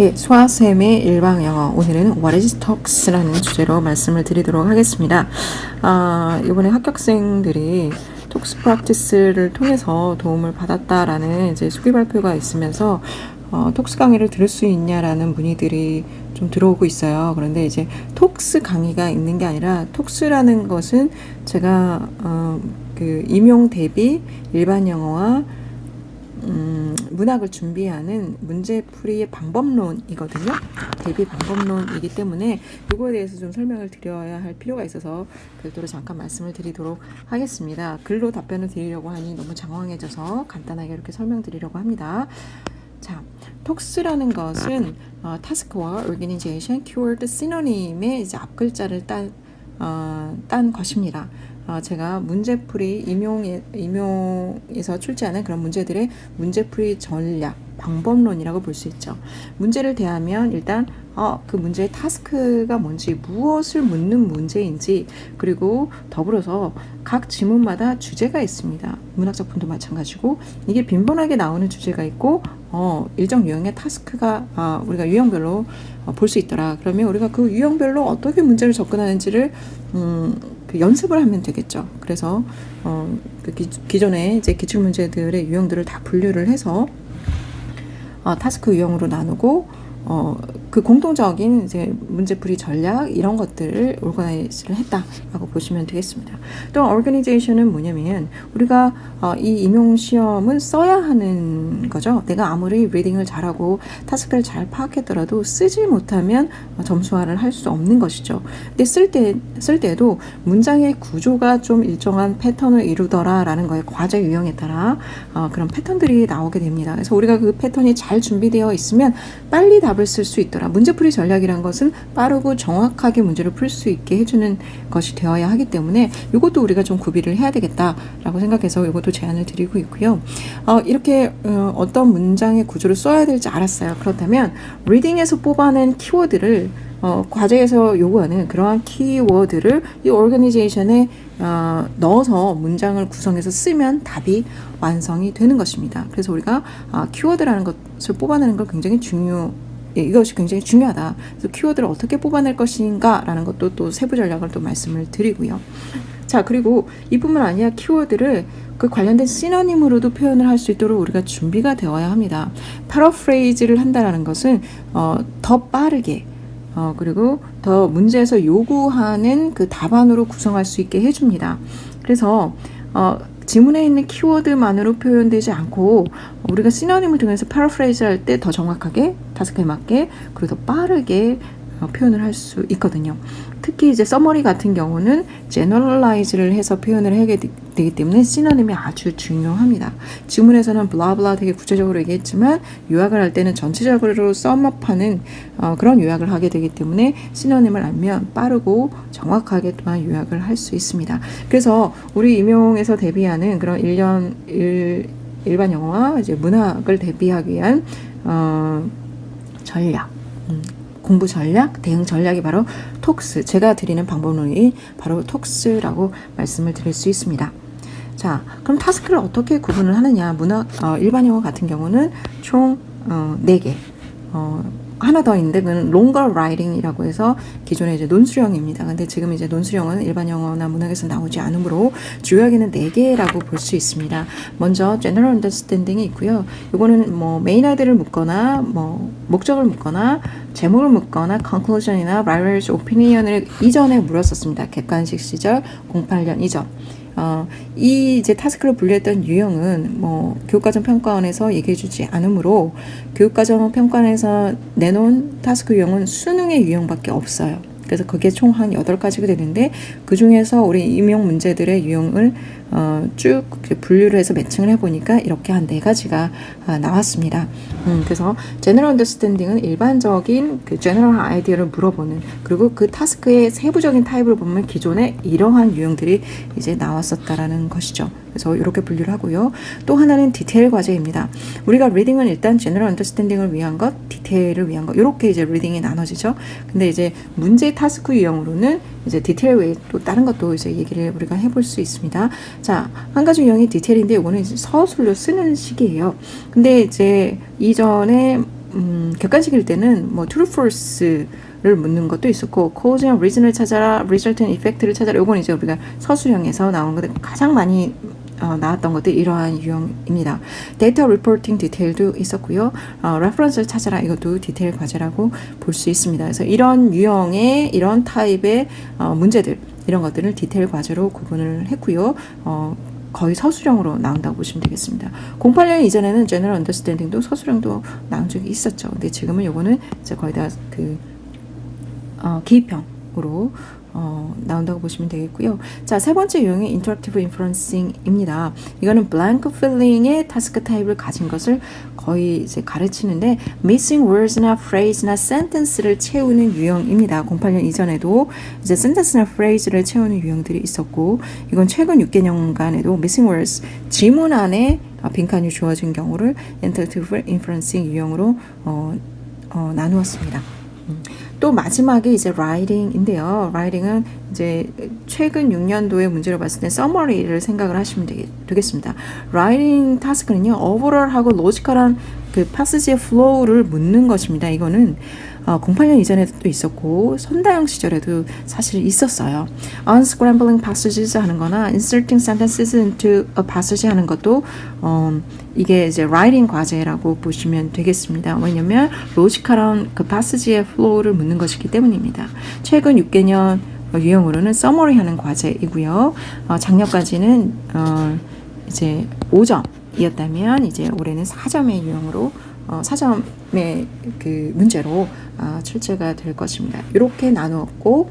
예, 수아쌤의 일방 영어. 오늘은 What is talks라는 주제로 말씀을 드리도록 하겠습니다. 아, 이번에 합격생들이 톡스 프랙티스를 통해서 도움을 받았다라는 이제 수기 발표가 있으면서 어, 톡스 강의를 들을 수 있냐라는 문의들이 좀 들어오고 있어요. 그런데 이제 톡스 강의가 있는 게 아니라 톡스라는 것은 제가 어, 그 임용 대비 일반 영어와 음, 문학을 준비하는 문제풀이의 방법론이거든요. 대비 방법론이기 때문에 이거에 대해서 좀 설명을 드려야 할 필요가 있어서 별도로 잠깐 말씀을 드리도록 하겠습니다. 글로 답변을 드리려고 하니 너무 장황해져서 간단하게 이렇게 설명드리려고 합니다. 자, 톡스라는 것은 어, 타스크와 organization, keyword, synonym,의 앞글자를 딴, 어, 딴 것입니다. 어, 제가 문제풀이 임용에, 임용에서 출제하는 그런 문제들의 문제풀이 전략, 방법론이라고 볼 수 있죠. 문제를 대하면 일단 어, 그 문제의 타스크가 뭔지, 무엇을 묻는 문제인지, 그리고 더불어서 각 지문마다 주제가 있습니다. 문학 작품도 마찬가지고 이게 빈번하게 나오는 주제가 있고 어, 일정 유형의 타스크가 아, 우리가 유형별로 어, 볼수 있더라. 그러면 우리가 그 유형별로 어떻게 문제를 접근하는지를 음, 그 연습을 하면 되겠죠. 그래서 어, 그 기, 기존의 이제 기출 문제들의 유형들을 다 분류를 해서 어, 타스크 유형으로 나누고 어, 그 공통적인 이제 문제풀이 전략 이런 것들을 오르가나이즈를 했다라고 보시면 되겠습니다. 또 organization은 뭐냐면 우리가 어, 이 임용 시험은 써야 하는 거죠. 내가 아무리 리딩을 잘하고 타스크를 잘 파악했더라도 쓰지 못하면 어, 점수화를 할 수 없는 것이죠. 근데 쓸 때 쓸 때도 문장의 구조가 좀 일정한 패턴을 이루더라라는 거에 과제 유형에 따라 어, 그런 패턴들이 나오게 됩니다. 그래서 우리가 그 패턴이 잘 준비되어 있으면 빨리 답을 쓸 수 있 더라. 문제풀이 전략이란 것은 빠르고 정확하게 문제를 풀 수 있게 해주는 것이 되어야 하기 때문에 이것도 우리가 좀 구비를 해야 되겠다라고 생각해서 이것도 제안을 드리고 있고요. 어, 이렇게 어, 어떤 문장의 구조를 써야 될지 알았어요. 그렇다면 리딩에서 뽑아낸 키워드를 어, 과제에서 요구하는 그러한 키워드를 이 오르가니제이션에 어, 넣어서 문장을 구성해서 쓰면 답이 완성이 되는 것입니다. 그래서 우리가 아, 키워드라는 것을 뽑아내는 걸 굉장히 중요 예, 이것이 굉장히 중요하다. 그래서 키워드를 어떻게 뽑아낼 것인가라는 것도 또 세부 전략을 또 말씀을 드리고요. 자, 그리고 이뿐만 아니라 키워드를 그 관련된 시너님으로도 표현을 할 수 있도록 우리가 준비가 되어야 합니다. 파라프레이즈를 한다라는 것은 어, 더 빠르게 어, 그리고 더 문제에서 요구하는 그 답안으로 구성할 수 있게 해줍니다. 그래서 어, 지문에 있는 키워드만으로 표현되지 않고 우리가 시너님을 통해서 파라프레이즈 할 때 더 정확하게 타스크에 맞게 그리고 더 빠르게 어, 표현을 할 수 있거든요. 특히 이제 서머리 같은 경우는 제너럴라이즈를 해서 표현을 하게 되- 되기 때문에 시너님이 아주 중요합니다. 지문에서는 블라블라 되게 구체적으로 얘기했지만 요약을 할 때는 전체적으로 썸업하는 어, 그런 요약을 하게 되기 때문에 시너님을 알면 빠르고 정확하게 또한 요약을 할 수 있습니다. 그래서 우리 임용에서 대비하는 그런 일년 일, 일반 영어와 이제 문학을 대비하기 위한 어, 전략. 음, 공부 전략, 대응 전략이 바로 톡스. 제가 드리는 방법론이 바로 톡스라고 말씀을 드릴 수 있습니다. 자, 그럼 타스크를 어떻게 구분을 하느냐? 문학, 어, 일반 영어 같은 경우는 총 어, 4개. 어, 하나 더 있는데 그건 longer writing이라고 해서 기존에 이제 논술형입니다. 근데 지금 이제 논술형은 일반 영어나 문학에서 나오지 않으므로 주요하게는 네 개라고 볼 수 있습니다. 먼저 general understanding이 있고요. 이거는 뭐 메인 아이들을 묻거나 뭐 목적을 묻거나 제목을 묻거나 conclusion이나 writer's opinion을 이전에 물었었습니다. 객관식 시절 08년 이전. 어, 이 이제 타스크를 분류했던 유형은 뭐 교육과정 평가원에서 얘기해주지 않으므로 교육과정 평가원에서 내놓은 타스크 유형은 수능의 유형밖에 없어요. 그래서 그게 총 한 8가지가 되는데 그 중에서 우리 임용 문제들의 유형을 어, 쭉 분류를 해서 매칭을 해보니까 이렇게 한 네 가지가 아, 나왔습니다. 음, 그래서 general understanding은 일반적인 그 general 아이디어를 물어보는 그리고 그 타스크의 세부적인 타입을 보면 기존에 이러한 유형들이 이제 나왔었다라는 것이죠. 그래서 이렇게 분류를 하고요. 또 하나는 디테일 과제입니다. 우리가 리딩은 일단 general understanding을 위한 것, 디테일을 위한 것 이렇게 이제 리딩이 나눠지죠. 근데 이제 문제 타스크 유형으로는 이제 디테일 외에 또 다른 것도 이제 얘기를 우리가 해볼 수 있습니다. 자, 한 가지 유형이 디테일인데 이거는 이제 서술로 쓰는 식이에요. 근데 이제 이전에 음, 객관식일 때는 뭐 true, false를 묻는 것도 있었고 cause and reason을 찾아라, result and effect를 찾아라. 요건 이제 우리가 서술형에서 나온 것들 가장 많이 어, 나왔던 것들 이러한 유형입니다. 데이터 리포팅 디테일도 있었고요. 어, reference를 찾아라 이것도 디테일 과제라고 볼 수 있습니다. 그래서 이런 유형의 이런 타입의 어, 문제들 이런 것들을 디테일 과제로 구분을 했고요. 어, 거의 서술형으로 나온다고 보시면 되겠습니다. 08년 이전에는 General Understanding도 서술형도 나온 적이 있었죠. 근데 지금은 요거는 이제 거의 다그 어, 기입형으로 어, 나온다고 보시면 되겠고요. 자, 세 번째 유형이 Interactive Inferencing입니다. 이거는 blank filling의 타스크 타입을 가진 것을 거의 이제 가르치는데 missing words나 phrase나 sentence를 채우는 유형입니다. 08년 이전에도 이제 sentence나 phrase를 채우는 유형들이 있었고 이건 최근 6개년간에도 missing words 지문 안에 어, 빈칸이 주어진 경우를 Interactive Inferencing 유형으로 어, 어, 나누었습니다. 음. 또 마지막에 이제 writing인데요. writing은 이제 최근 6년도의 문제로 봤을 때 summary를 생각을 하시면 되겠, 되겠습니다. writing 타스크는요, overall하고 로지컬한 그 파스지의 flow를 묻는 것입니다. 이거는 어, 08년 이전에도 또 있었고 선다형 시절에도 사실 있었어요. unscrambling passages 하는 거나 inserting sentences into a passage 하는 것도 어, 이게 이제 writing 과제라고 보시면 되겠습니다. 왜냐면 로지컬한 그 passage의 flow를 묻는 것이기 때문입니다. 최근 6개년 유형으로는 summary 하는 과제이고요. 어, 작년까지는 어, 이제 5점이었다면 이제 올해는 4점의 유형으로 어, 4점의 그 문제로 어, 출제가 될 것입니다. 이렇게 나누었고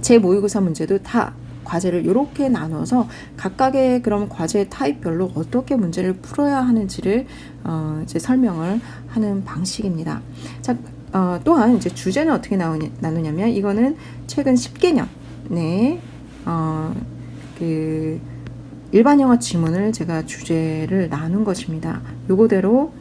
제 모의고사 문제도 다 과제를 이렇게 나눠서 각각의 그럼 과제 타입별로 어떻게 문제를 풀어야 하는지를 어, 이제 설명을 하는 방식입니다. 자, 어, 또한 이제 주제는 어떻게 나오냐, 나누냐면 이거는 최근 10개년에 어, 그 일반 영어 지문을 제가 주제를 나눈 것입니다. 요거대로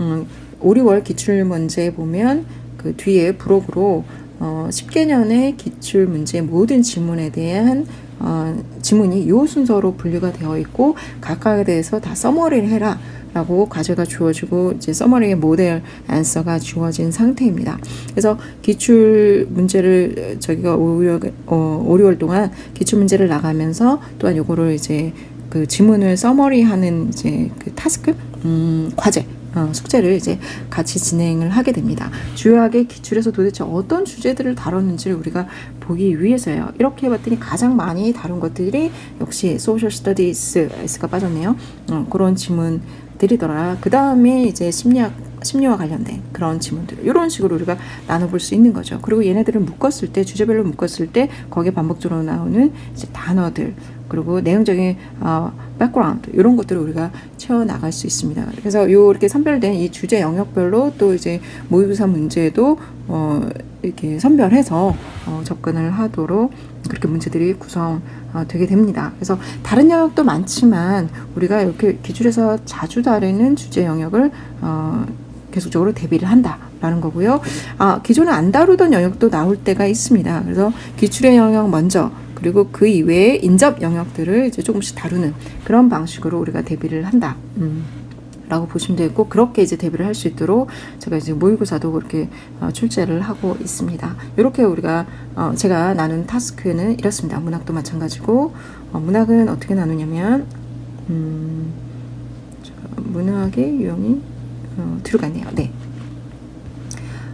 음, 5, 6월 기출 문제 보면 그 뒤에 부록으로 어, 10개년의 기출 문제 모든 지문에 대한 어, 지문이 요 순서로 분류가 되어 있고 각각에 대해서 다 서머리를 해라. 라고 과제가 주어지고 이제 서머리의 모델 앤서가 주어진 상태입니다. 그래서 기출 문제를 저기가 5, 6월, 어, 5, 6월 동안 기출 문제를 나가면서 또한 요거를 이제 그 지문을 서머리하는 이제 그 타스크 음, 과제 어, 숙제를 이제 같이 진행을 하게 됩니다. 주요하게 기출에서 도대체 어떤 주제들을 다뤘는지를 우리가 보기 위해서요. 이렇게 해봤더니 가장 많이 다룬 것들이 역시 소셜 스터디스 S가 빠졌네요. 어, 그런 지문들이더라. 그 다음에 이제 심리학 심리와 관련된 그런 지문들 이런 식으로 우리가 나눠볼 수 있는 거죠. 그리고 얘네들을 묶었을 때 주제별로 묶었을 때 거기에 반복적으로 나오는 단어들 그리고 내용적인 어, 백그라운드 이런 것들을 우리가 채워 나갈 수 있습니다. 그래서 요 이렇게 선별된 이 주제 영역별로 또 이제 모의고사 문제도 어, 이렇게 선별해서 어, 접근을 하도록 그렇게 문제들이 구성 어, 되게 됩니다. 그래서 다른 영역도 많지만 우리가 이렇게 기출에서 자주 다루는 주제 영역을 어, 계속적으로 대비를 한다라는 거고요. 아, 기존에 안 다루던 영역도 나올 때가 있습니다. 그래서 기출의 영역 먼저 그리고 그 이외에 인접 영역들을 이제 조금씩 다루는 그런 방식으로 우리가 대비를 한다. 음. 라고 보시면 되고 그렇게 이제 대비를 할 수 있도록 제가 이제 모의고사도 그렇게 어, 출제를 하고 있습니다. 이렇게 우리가 어, 제가 나눈 타스크는 이렇습니다. 문학도 마찬가지고 어, 문학은 어떻게 나누냐면 음, 문학의 유형이 어, 들어갔네요. 네.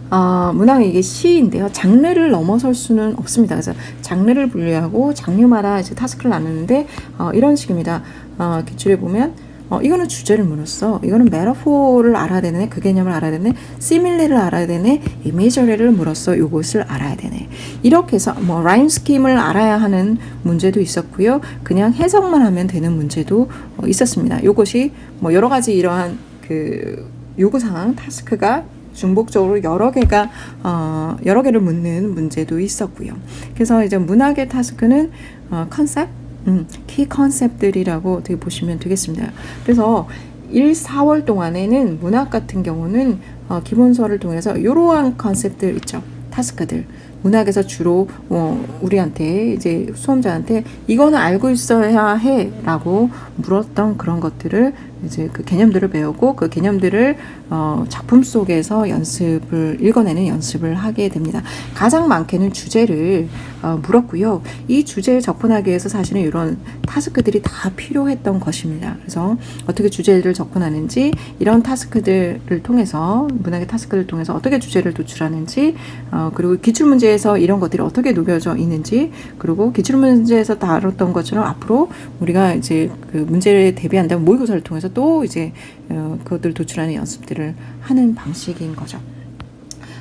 어, 문학은 이게 시인데요. 장르를 넘어설 수는 없습니다. 그래서 장르를 분류하고 장르마다 이제 타스크를 나누는데 어, 이런 식입니다. 어, 기출에 보면 어, 이거는 주제를 물었어. 이거는 메타포를 알아야 되네. 그 개념을 알아야 되네. 시밀리를 알아야 되네. 이미저리를 물었어. 요것을 알아야 되네. 이렇게 해서 뭐 라임 스킴을 알아야 하는 문제도 있었고요. 그냥 해석만 하면 되는 문제도 어, 있었습니다. 요것이 뭐 여러 가지 이러한 그 요구사항 타스크가 중복적으로 여러 개가 어, 여러 개를 묻는 문제도 있었고요. 그래서 이제 문학의 타스크는 어, 컨셉, 음, 키 컨셉들이라고 어떻게 보시면 되겠습니다. 그래서 1, 4월 동안에는 문학 같은 경우는 어, 기본서를 통해서 이러한 컨셉들 있죠. 타스크들. 문학에서 주로 어, 우리한테 이제 수험자한테 이거는 알고 있어야 해라고 물었던 그런 것들을 이제 그 개념들을 배우고 그 개념들을 어, 작품 속에서 연습을 읽어내는 연습을 하게 됩니다. 가장 많게는 주제를 어, 물었고요. 이 주제에 접근하기 위해서 사실은 이런 타스크들이 다 필요했던 것입니다. 그래서 어떻게 주제를 접근하는지 이런 타스크들을 통해서 문학의 타스크를 통해서 어떻게 주제를 도출하는지 어, 그리고 기출 문제에서 이런 것들이 어떻게 녹여져 있는지 그리고 기출 문제에서 다뤘던 것처럼 앞으로 우리가 이제 그 문제를 대비한다면 모의고사를 통해서 또 이제 어, 그것들 도출하는 연습들을 하는 방식인 거죠.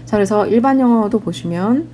자, 그래서 일반 영어도 보시면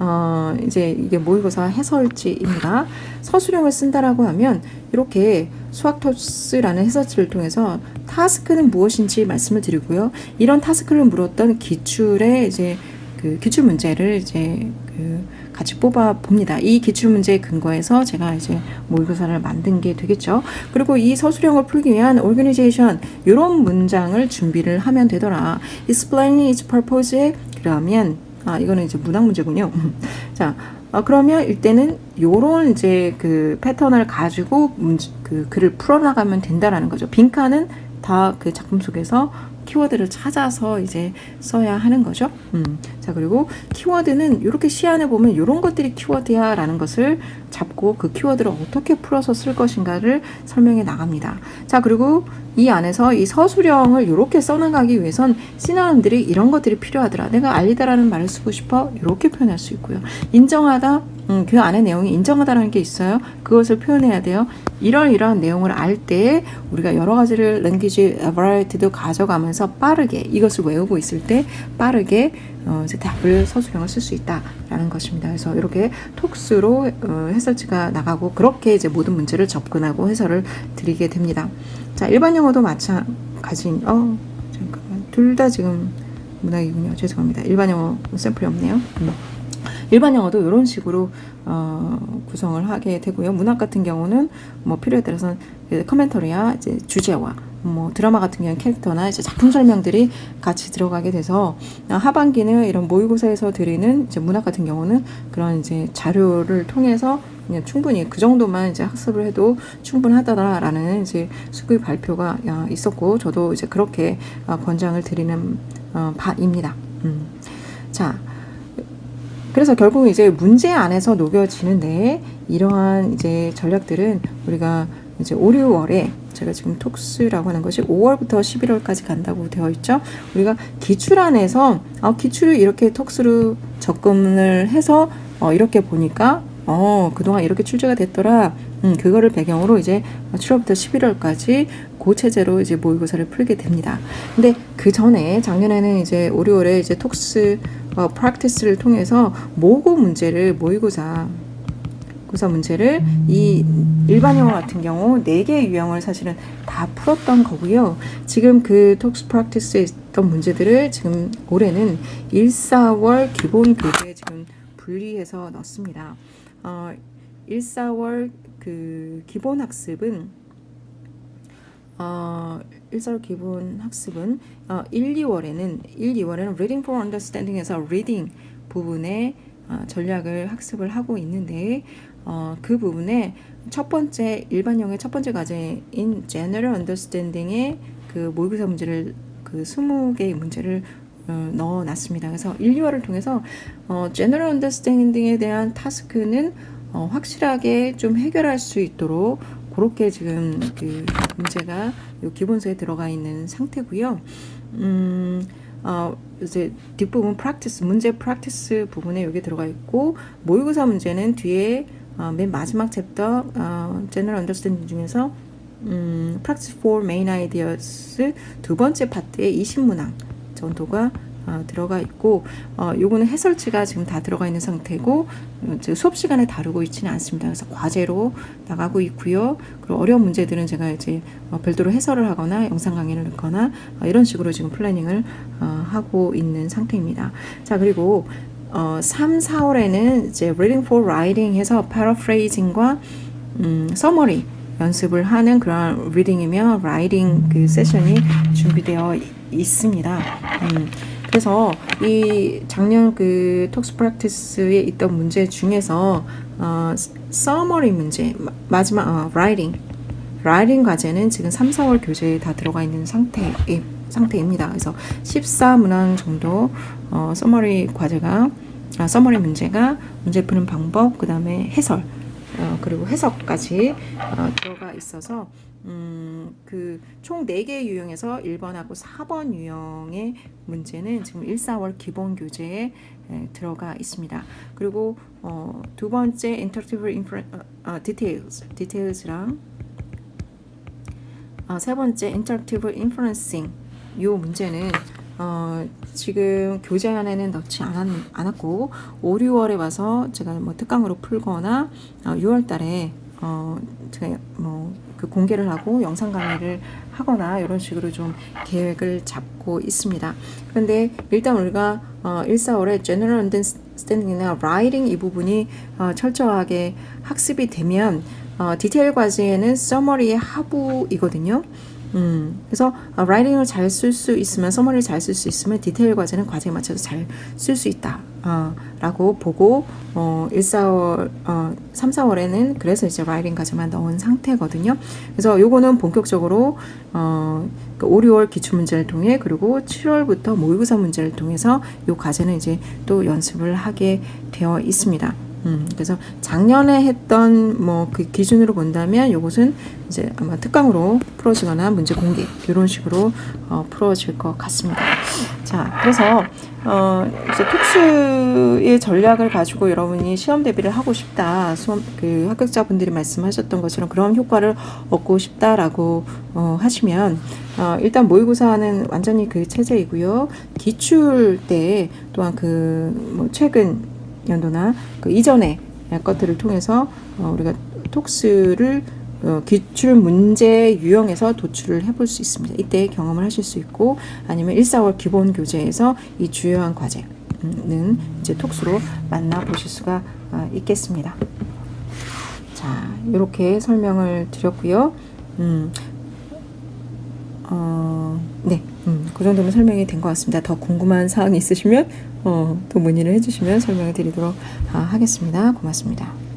어, 이제 이게 모의고사 해설지입니다. 서술형을 쓴다라고 하면 이렇게 수학 토스라는 해설지를 통해서 타스크는 무엇인지 말씀을 드리고요. 이런 타스크를 물었던 기출의 이제 그 기출 문제를 이제 그 같이 뽑아 봅니다. 이 기출 문제에 근거해서 제가 이제 모의고사를 만든 게 되겠죠. 그리고 이 서술형을 풀기 위한 organization 이런 문장을 준비를 하면 되더라. explaining its purpose에 그러면 아 이거는 이제 문학 문제군요. 자. 어, 그러면 이때는 요런 이제 그 패턴을 가지고 문제, 그 글을 풀어나가면 된다라는 거죠. 빈칸은 다 그 작품 속에서 키워드를 찾아서 이제 써야 하는 거죠. 음. 자, 그리고 키워드는 이렇게 시안에 보면 이런 것들이 키워드야 라는 것을 잡고 그 키워드를 어떻게 풀어서 쓸 것인가를 설명해 나갑니다. 자, 그리고 이 안에서 이 서술형을 이렇게 써나가기 위해선 시나님들이 이런 것들이 필요하더라. 내가 알리다라는 말을 쓰고 싶어. 이렇게 표현할 수 있고요. 인정하다. 음, 그 안에 내용이 인정하다라는 게 있어요. 그것을 표현해야 돼요. 이런 이러한 내용을 알 때 우리가 여러 가지를 랭귀지 버라이티도 가져가면서 빠르게 이것을 외우고 있을 때 빠르게 어, 답을 서술형을 쓸 수 있다라는 것입니다. 그래서 이렇게 톡스로 어, 해설지가 나가고 그렇게 이제 모든 문제를 접근하고 해설을 드리게 됩니다. 자, 일반 영어도 마찬가지인 어 잠깐만 둘 다 지금 문학이군요. 죄송합니다. 일반 영어 샘플이 없네요. 음. 일반 영어도 이런 식으로 어, 구성을 하게 되고요. 문학 같은 경우는 뭐 필요에 따라서는 커멘터리야 이제 주제와 뭐 드라마 같은 경우는 캐릭터나 이제 작품 설명들이 같이 들어가게 돼서 하반기는 이런 모의고사에서 드리는 이제 문학 같은 경우는 그런 이제 자료를 통해서 그냥 충분히 그 정도만 이제 학습을 해도 충분하다라는 이제 수급 발표가 있었고 저도 이제 그렇게 어, 권장을 드리는 어, 바입니다. 음. 자. 그래서 결국 이제 문제 안에서 녹여지는데 이러한 이제 전략들은 우리가 이제 5, 6월에 제가 지금 톡스라고 하는 것이 5월부터 11월까지 간다고 되어 있죠. 우리가 기출 안에서 어, 기출을 이렇게 톡스로 접근을 해서 어, 이렇게 보니까 어, 그동안 이렇게 출제가 됐더라. 음, 그거를 배경으로 이제 7월부터 11월까지 고 체제로 이제 모의고사를 풀게 됩니다. 근데 그 전에 작년에는 이제 5, 6월에 이제 톡스 어, 프랙티스를 통해서 모고 문제를 모의고사 고사 문제를 이 일반 영어 같은 경우 4개의 유형을 사실은 다 풀었던 거고요. 지금 그 톡스 프랙티스에 있던 문제들을 지금 올해는 1, 4월 기본 교재에 지금 분리해서 넣습니다. 어, 1, 4월 그 기본 학습은 어, 1설 기본 학습은 어, 1, 2월에는 1, 2월에는 Reading for Understanding에서 Reading 부분에 어, 전략을 학습을 하고 있는데 어, 그 부분에 첫 번째 일반형의 첫 번째 과제인 General Understanding의 그 모의고사 문제를 그 20개의 문제를 어, 넣어놨습니다. 그래서 1, 2월을 통해서 어, General Understanding에 대한 타스크는 어, 확실하게 좀 해결할 수 있도록 그렇게 지금 그 문제가 요 기본서에 들어가 있는 상태고요. 음, 어, 이제 뒷부분 프랙티스 문제 프랙티스 부분에 여기 들어가 있고 모의고사 문제는 뒤에 어, 맨 마지막 챕터 어, General Understanding 중에서 음, Practice for Main Ideas 두 번째 파트의 20문항 정도가 어, 들어가 있고 어, 요거는 해설지가 지금 다 들어가 있는 상태고 어, 수업 시간에 다루고 있지는 않습니다. 그래서 과제로 나가고 있고요. 그리고 어려운 문제들은 제가 이제 어, 별도로 해설을 하거나 영상 강의를 넣거나 어, 이런 식으로 지금 플래닝을 어, 하고 있는 상태입니다. 자 그리고 어, 3, 4월에는 이제 reading for writing 해서 paraphrasing과 음, summary 연습을 하는 그런 리딩이며 라이딩 그 세션이 준비되어 있습니다. 음, 그래서 이 작년 그 톡스 프랙티스에 있던 문제 중에서 어, 서머리 문제 마, 마지막 어, 라이딩 라이딩 과제는 지금 3, 4월 교재에 다 들어가 있는 상태, 상태입니다. 그래서 14문항 정도 어, 서머리 과제가 아, 서머리 문제가 문제 푸는 방법, 그 다음에 해설, 어, 그리고 해석까지 어, 들어가 있어서 음, 그총 4개 유형에서 1번하고 4번 유형의 문제는 지금 1, 4월 기본 교재에 에, 들어가 있습니다. 그리고 어, 두 번째 interactive infer, 어, 어, details, details랑 어, 세 번째 interactive inferencing 요 문제는 어, 지금 교재 안에는 넣지 않았, 않았고 5, 6월에 와서 제가 뭐 특강으로 풀거나 어, 6월 달에 어, 제가 뭐 그 공개를 하고 영상 강의를 하거나 이런 식으로 좀 계획을 잡고 있습니다. 그런데 일단 우리가 어, 1, 4월에 general understanding이나 writing 이 부분이 어, 철저하게 학습이 되면 어, 디테일 과제에는 서머리의 하부이거든요. 음, 그래서 어, 라이팅을 잘 쓸 수 있으면 서머리를 잘 쓸 수 있으면 디테일 과제는 과제에 맞춰서 잘 쓸 수 있다. 어, 라고 보고 어, 1, 4월, 어, 3, 4월에는 그래서 이제 라이팅 과제만 넣은 상태거든요. 그래서 요거는 본격적으로 어, 그 5, 6월 기출 문제를 통해 그리고 7월부터 모의고사 문제를 통해서 요 과제는 이제 또 연습을 하게 되어 있습니다. 음, 그래서 작년에 했던 뭐 그 기준으로 본다면 요것은 이제 아마 특강으로 풀어지거나 문제 공개 이런 식으로 어, 풀어질 것 같습니다. 자, 그래서 어, 이제 특수의 전략을 가지고 여러분이 시험 대비를 하고 싶다. 수험 그 합격자분들이 말씀하셨던 것처럼 그런 효과를 얻고 싶다라고 어, 하시면 어, 일단 모의고사는 완전히 그 체제이고요. 기출 때 또한 그 뭐 최근 연도나 그 이전의 것들을 통해서 어, 우리가 톡스를 어, 기출 문제 유형에서 도출을 해볼 수 있습니다. 이때 경험을 하실 수 있고 아니면 1, 4월 기본 교재에서 이 주요한 과제는 이제 톡스로 만나 보실 수가 어, 있겠습니다. 자, 이렇게 설명을 드렸고요. 음, 어, 네, 음, 그 정도면 설명이 된 것 같습니다. 더 궁금한 사항이 있으시면 어, 또 문의를 해주시면 설명을 드리도록 아, 하겠습니다. 고맙습니다.